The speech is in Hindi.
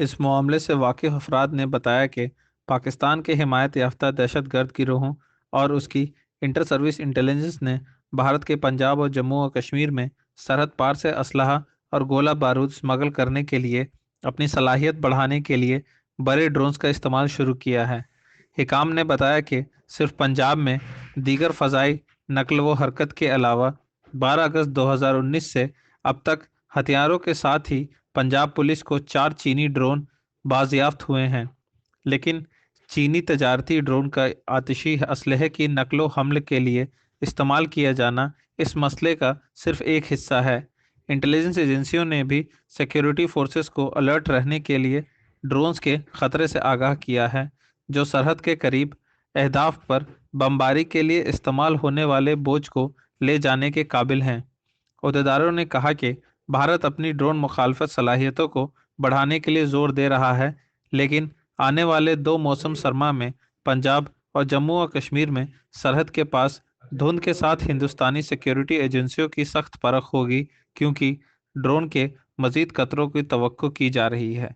इस मामले से वाकिफ अफराद ने बताया कि पाकिस्तान के हिमायत याफ्ता दहशत गर्द गिरोहों और उसकी इंटर सर्विस इंटेलिजेंस ने भारत के पंजाब और जम्मू और कश्मीर में सरहद पार से असलहा और गोला बारूद स्मगल करने के लिए अपनी सलाहियत बढ़ाने के लिए बड़े ड्रोन्स का इस्तेमाल शुरू किया है। हिकाम ने बताया कि सिर्फ़ पंजाब में दीगर फ़जाई नकल व हरकत के अलावा 12 अगस्त 2019 से अब तक हथियारों के साथ ही पंजाब पुलिस को चार चीनी ड्रोन बाजियाफ्त हुए हैं, लेकिन चीनी तजारती ड्रोन का आतिशी असलहे की नकलो हमल के लिए इस्तेमाल किया जाना इस मसले का सिर्फ़ एक हिस्सा है। इंटेलिजेंस एजेंसियों ने भी सिक्योरिटी फोर्सेस को अलर्ट रहने के लिए ड्रोन्स के ख़तरे से आगाह किया है, जो सरहद के करीब अहदाफ पर बमबारी के लिए इस्तेमाल होने वाले बोझ को ले जाने के काबिल हैं। अहदेदारों ने कहा कि भारत अपनी ड्रोन मुखालफत सलाहियतों को बढ़ाने के लिए ज़ोर दे रहा है, लेकिन आने वाले दो मौसम सरमा में, पंजाब और जम्मू और कश्मीर में सरहद के पास धुंध के साथ हिंदुस्तानी सिक्योरिटी एजेंसियों की सख्त परख होगी, क्योंकि ड्रोन के मजीद कतरों की तो की जा रही है।